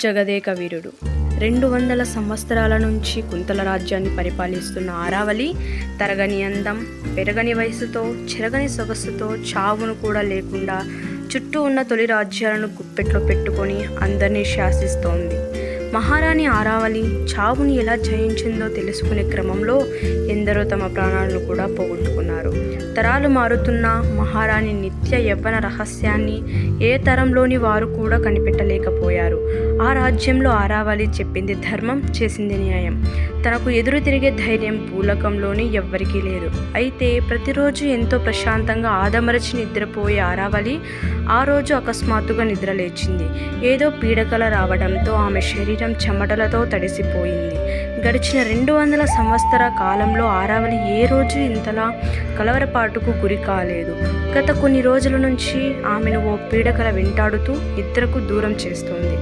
జగదేక వీరుడు రెండు వందల సంవత్సరాల నుంచి కుంతల రాజ్యాన్ని పరిపాలిస్తున్న ఆరావళి తరగని అందం పెరగని వయసుతో చెరగని సొగసుతో చావును కూడా లేకుండా చుట్టూ ఉన్న తొలి రాజ్యాలను గుప్పెట్లో పెట్టుకొని అందరినీ శాసిస్తోంది. మహారాణి ఆరావళి చావుని ఎలా జయించిందో తెలుసుకునే క్రమంలో ఎందరో తమ ప్రాణాలను కూడా పోగొట్టుకున్నారు. తరాలు మారుతున్న మహారాణి నిత్య యవ్వన రహస్యాన్ని ఏ తరంలోని వారు కూడా కనిపెట్టలేకపోయారు. ఆ రాజ్యంలో ఆరావళి చెప్పింది ధర్మం చేసింది న్యాయం. తనకు ఎదురు తిరిగే ధైర్యం భూలకంలోని ఎవ్వరికీ లేదు. అయితే ప్రతిరోజు ఎంతో ప్రశాంతంగా ఆదమరచి నిద్రపోయే ఆరావళి ఆ రోజు అకస్మాత్తుగా నిద్రలేచింది ఏదో పీడకల రావడంతో ఆమె శరీరం చెమటలతో తడిసిపోయింది. గడిచిన రెండు వందల సంవత్సర కాలంలో ఆరావళి ఏ రోజు ఇంతలా కలవరపాటుకు గురి కాలేదు. గత కొన్ని రోజుల నుంచి ఆమెను ఓ పీడకల వెంటాడుతూ నిద్రకు దూరం చేస్తోంది.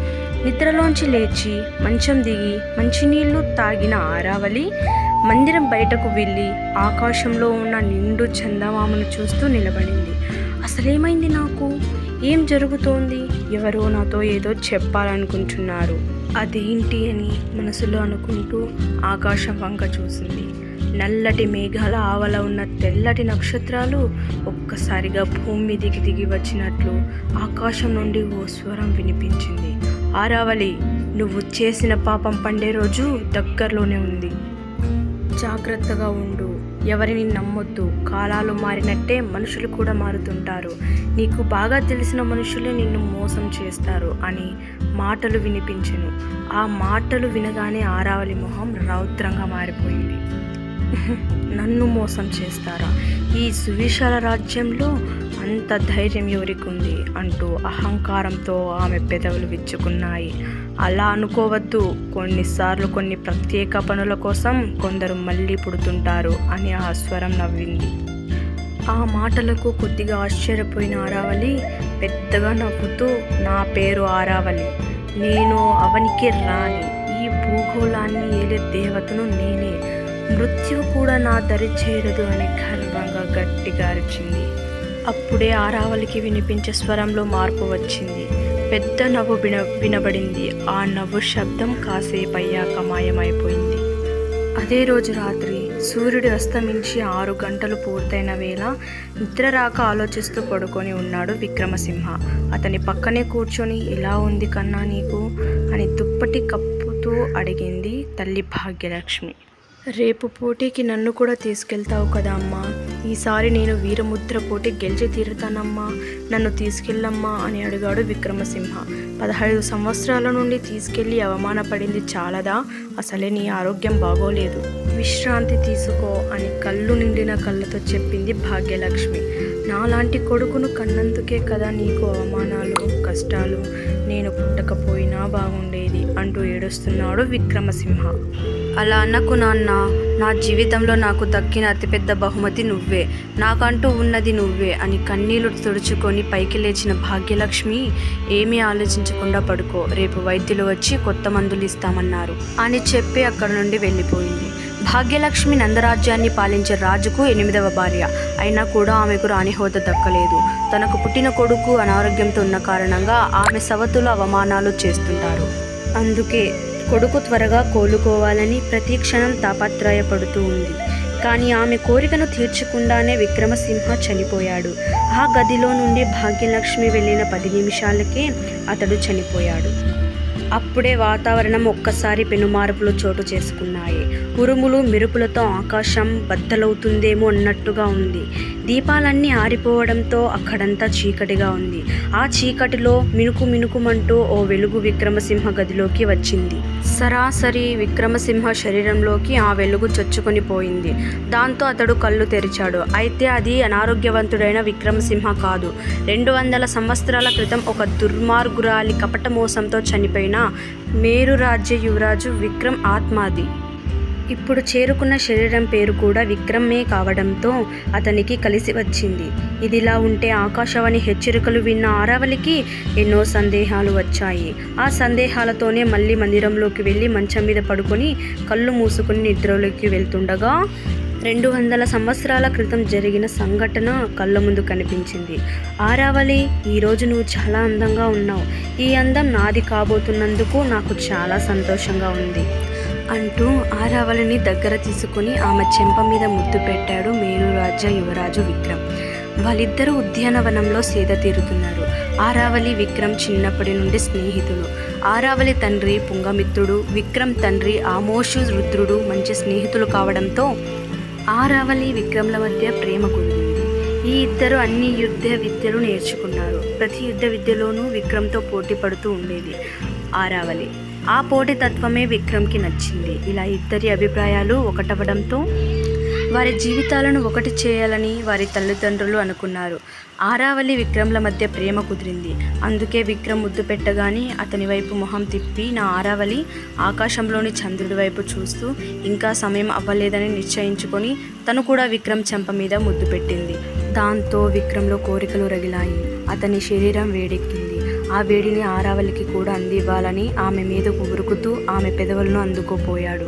నిద్రలోంచి లేచి మంచం దిగి మంచినీళ్ళు తాగిన ఆరావళి మందిరం బయటకు వెళ్ళి ఆకాశంలో ఉన్న నిండు చందమామను చూస్తూ నిలబడింది. అసలేమైంది నాకు? ఏం జరుగుతోంది? ఎవరో నాతో ఏదో చెప్పాలనుకుంటున్నారు. అదేంటి అని మనసులో అనుకుంటూ ఆకాశం వంక చూసింది. నల్లటి మేఘాల ఆవల ఉన్న తెల్లటి నక్షత్రాలు ఒక్కసారిగా భూమి మీదికి దిగి వచ్చినట్లు ఆకాశం నుండి ఓ స్వరం వినిపించింది. ఆరావళి నువ్వు చేసిన పాపం పండే రోజు దగ్గరలోనే ఉంది. జాగ్రత్తగా ఉండు. ఎవరిని నమ్మొద్దు. కాలాలు మారినట్టే మనుషులు కూడా మారుతుంటారు. నీకు బాగా తెలిసిన మనుషులే నిన్ను మోసం చేస్తారు అని మాటలు వినిపించెను. ఆ మాటలు వినగానే ఆరావలి మొహం రౌద్రంగా మారిపోయింది. నన్ను మోసం చేస్తారా? ఈ సువిశాల రాజ్యంలో అంత ధైర్యం ఎవరికి ఉంది అంటూ అహంకారంతో ఆమె పెదవులు విచ్చుకున్నాయి. అలా అనుకోవద్దు. కొన్నిసార్లు కొన్ని ప్రత్యేక పనుల కోసం కొందరు మళ్ళీ పుడుతుంటారు అని ఆ స్వరం నవ్వింది. ఆ మాటలకు కొద్దిగా ఆశ్చర్యపోయిన ఆరావళి పెద్దగా నవ్వుతూ నా పేరు ఆరావళి. నేను అవనికి రాని ఈ భూగోళాన్ని ఏలే దేవతను నేనే. మృత్యువు కూడా నా దరి చేరదు అని గర్వంగా గట్టిగా అరిచింది. అప్పుడే ఆరావలికి వినిపించే స్వరంలో మార్పు వచ్చింది. పెద్ద నవ్వు విన వినబడింది. ఆ నవ్వు శబ్దం కాసేపు అయ్యాక మాయమైపోయింది. అదే రోజు రాత్రి సూర్యుడు అస్తమించి ఆరు గంటలు పూర్తయిన వేళ నిద్ర రాక ఆలోచిస్తూ పడుకొని ఉన్నాడు విక్రమసింహ. అతని పక్కనే కూర్చొని ఎలా ఉంది కన్నా నీకు? అని దుప్పటి కప్పుతూ అడిగింది తల్లి భాగ్యలక్ష్మి. రేపు పోటీకి నన్ను కూడా తీసుకెళ్తావు కదా అమ్మా. ఈసారి నేను వీరముద్ర పోటీ గెలిచి తీరుతానమ్మా. నన్ను తీసుకెళ్ళమ్మా అని అడిగాడు విక్రమసింహ. పదహైదు సంవత్సరాల నుండి తీసుకెళ్ళి అవమానపడింది చాలదా? అసలే నీ ఆరోగ్యం బాగోలేదు. విశ్రాంతి తీసుకో అని కళ్ళు నిండిన కళ్ళతో చెప్పింది భాగ్యలక్ష్మి. నాలాంటి కొడుకును కన్నందుకే కదా నీకు అవమానాలు కష్టాలు. నేను పుట్టకపోయినా బాగుండేది అంటూ ఏడుస్తున్నాడు విక్రమసింహ. అలా అన్నకు నాన్న. నా జీవితంలో నాకు దక్కిన అతిపెద్ద బహుమతి నువ్వే. నాకంటూ ఉన్నది నువ్వే అని కన్నీళ్ళు తుడుచుకొని పైకి లేచిన భాగ్యలక్ష్మి ఏమీ ఆలోచించకుండా పడుకో. రేపు వైద్యులు వచ్చి కొత్త మందులు ఇస్తామన్నారు. అని చెప్పి అక్కడ నుండి వెళ్ళిపోయింది. భాగ్యలక్ష్మి నందరాజ్యాన్ని పాలించే రాజుకు ఎనిమిదవ భార్య. అయినా కూడా ఆమెకు రాణి హోదా దక్కలేదు. తనకు పుట్టిన కొడుకు అనారోగ్యంతో ఉన్న కారణంగా ఆమె సవతులు అవమానాలు చేస్తుంటారు. అందుకే కొడుకు త్వరగా కోలుకోవాలని ప్రతి క్షణం తాపత్రయపడుతూ ఉంది. కానీ ఆమె కోరికను తీర్చకుండానే విక్రమసింహ చనిపోయాడు. ఆ గదిలో నుండి భాగ్యలక్ష్మి వెళ్ళిన పది నిమిషాలకే అతడు చనిపోయాడు. అప్పుడే వాతావరణం ఒక్కసారి పెనుమార్పులు చోటు చేసుకున్నాయి. ఉరుములు మెరుపులతో ఆకాశం బద్దలవుతుందేమో అన్నట్టుగా ఉంది. దీపాలన్నీ ఆరిపోవడంతో అక్కడంతా చీకటిగా ఉంది. ఆ చీకటిలో మినుకు మినుకుమంటూ ఓ వెలుగు విక్రమసింహ గదిలోకి వచ్చింది. సరాసరి విక్రమసింహ శరీరంలోకి ఆ వెలుగు చొచ్చుకొని పోయింది. దాంతో అతడు కళ్ళు తెరిచాడు. అయితే అది అనారోగ్యవంతుడైన విక్రమసింహ కాదు. రెండు వందల సంవత్సరాల క్రితం ఒక దుర్మార్గురాలి కపట మోసంతో చనిపోయిన మేరు రాజ్య యువరాజు విక్రమ్ ఆత్మాది. ఇప్పుడు చేరుకున్న శరీరం పేరు కూడా విక్రమే కావడంతో అతనికి కలిసి వచ్చింది. ఇదిలా ఉంటే ఆకాశవాణి హెచ్చరికలు విన్న ఆరావలికి ఎన్నో సందేహాలు వచ్చాయి. ఆ సందేహాలతోనే మళ్ళీ మందిరంలోకి వెళ్ళి మంచం మీద పడుకొని కళ్ళు మూసుకుని నిద్రలోకి వెళ్తుండగా రెండు వందల సంవత్సరాల క్రితం జరిగిన సంఘటన కళ్ళ ముందు కనిపించింది. ఆరావళి ఈరోజు నువ్వు చాలా అందంగా ఉన్నావు. ఈ అందం నాది కాబోతున్నందుకు నాకు చాలా సంతోషంగా ఉంది. అంటూ ఆరావళిని దగ్గర తీసుకుని ఆమె చెంప మీద ముద్దు పెట్టాడు మేరు యువరాజు విక్రమ్. వాళ్ళిద్దరూ ఉద్యానవనంలో సేద తీరుతున్నారు. ఆరావళి విక్రమ్ చిన్నప్పటి నుండి స్నేహితులు. ఆరావళి తండ్రి పుంగమిత్రుడు విక్రమ్ తండ్రి ఆమోషు రుద్రుడు మంచి స్నేహితులు కావడంతో ఆరావళి విక్రమ్ల మధ్య ప్రేమ కుదిరింది. ఈ ఇద్దరు అన్ని యుద్ధ విద్యలు నేర్చుకున్నారు. ప్రతి యుద్ధ విద్యలోనూ విక్రమ్తో పోటీ పడుతూ ఉండేది ఆరావళి. ఆ పోటీతత్వమే విక్రమ్కి నచ్చింది. ఇలా ఇద్దరి అభిప్రాయాలు ఒకటవడంతో వారి జీవితాలను ఒకటి చేయాలని వారి తల్లిదండ్రులు అనుకున్నారు. ఆరావళి విక్రమ్ల మధ్య ప్రేమ కుదిరింది. అందుకే విక్రమ్ ముద్దు పెట్టగానే అతని వైపు మొహం తిప్పి నా ఆరావళి ఆకాశంలోని చంద్రుడి వైపు చూస్తూ ఇంకా సమయం అవ్వలేదని నిశ్చయించుకొని తను కూడా విక్రమ్ చెంప మీద ముద్దు పెట్టింది. దాంతో విక్రమ్లో కోరికలు రగిలాయి. అతని శరీరం వేడెక్కింది. ఆ వేడిని ఆరావలికి కూడా అందివ్వాలని ఆమె మీదకు ఉరుకుతూ ఆమె పెదవులను అందుకోపోయాడు.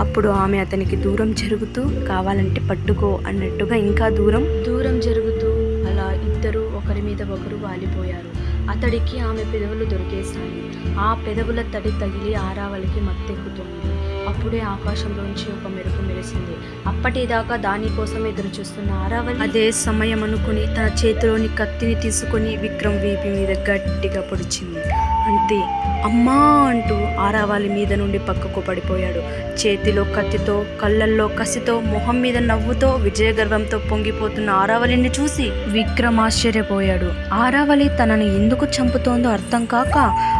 అప్పుడు ఆమె అతనికి దూరం జరుగుతూ కావాలంటే పట్టుకో అన్నట్టుగా ఇంకా దూరం దూరం జరుగుతూ అలా ఇద్దరు ఒకరి మీద ఒకరు వాలిపోయారు. అతడికి ఆమె పెదవులు దొరికేశాయి. ఆ పెదవుల తడి తగిలి ఆరావలికి మత్తెక్కుతుంది. అప్పుడే ఆకాశంలోంచి ఒక మెరుపు మెరిసింది. అప్పటిదాకా దానికోసం ఎదురు చూస్తున్న ఆరావళి అదే సమయం అనుకుని తన చేతిలోని కత్తిని తీసుకుని విక్రమ్ వీపి మీద గట్టిగా పొడిచింది. అంతే. అమ్మా అంటూ ఆరావాలి మీద నుండి పక్కకు పడిపోయాడు. చేతిలో కత్తితో కళ్ళల్లో కసితో మొహం మీద నవ్వుతో విజయగర్వంతో పొంగిపోతున్న ఆరావళిని చూసి విక్రమ్ ఆశ్చర్యపోయాడు. ఆరావళి తనను ఎందుకు చంపుతోందో అర్థం కాక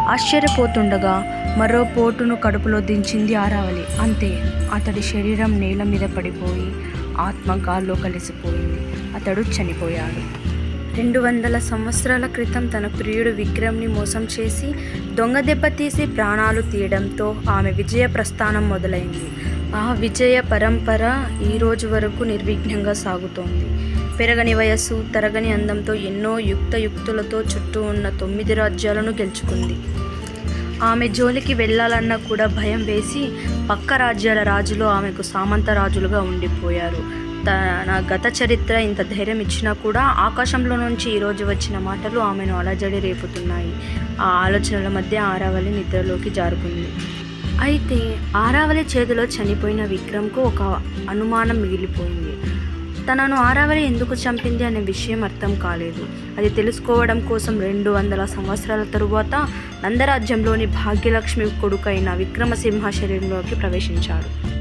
ఆశ్చర్యపోతుండగా మరో పోటును కడుపులో దించింది ఆరావళి. అంతే అతడి శరీరం నేల మీద పడిపోయి ఆత్మ గాల్లో కలిసిపోయింది. అతడు చనిపోయాడు. రెండు వందల సంవత్సరాల క్రితం తన ప్రియుడు విక్రమ్ని మోసం చేసి దొంగ దెబ్బ తీసి ప్రాణాలు తీయడంతో ఆమె విజయ ప్రస్థానం మొదలైంది. ఆ విజయ పరంపర ఈ రోజు వరకు నిర్విఘ్నంగా సాగుతోంది. పెరగని వయస్సు తరగని అందంతో ఎన్నో యుక్తయుక్తులతో చుట్టూ ఉన్న తొమ్మిది రాజ్యాలను గెలుచుకుంది. ఆమె జోలికి వెళ్ళాలన్నా కూడా భయం వేసి పక్క రాజ్యాల రాజులు ఆమెకు సామంత రాజులుగా ఉండిపోయారు. తన గత చరిత్ర ఇంత ధైర్యం ఇచ్చినా కూడా ఆకాశంలో నుంచి ఈరోజు వచ్చిన మాటలు ఆమెను అలజడి రేపుతున్నాయి. ఆ ఆలోచనల మధ్య ఆరావళి నిద్రలోకి జారుకుంది. అయితే ఆరావళి చేతిలో చనిపోయిన విక్రమ్కు ఒక అనుమానం మిగిలిపోయింది. తనను ఆరావళి ఎందుకు చంపింది అనే విషయం అర్థం కాలేదు. అది తెలుసుకోవడం కోసం రెండు వందల సంవత్సరాల తరువాత నందరాజ్యంలోని భాగ్యలక్ష్మి కొడుకైన విక్రమసింహ శరీరంలోకి ప్రవేశించాడు.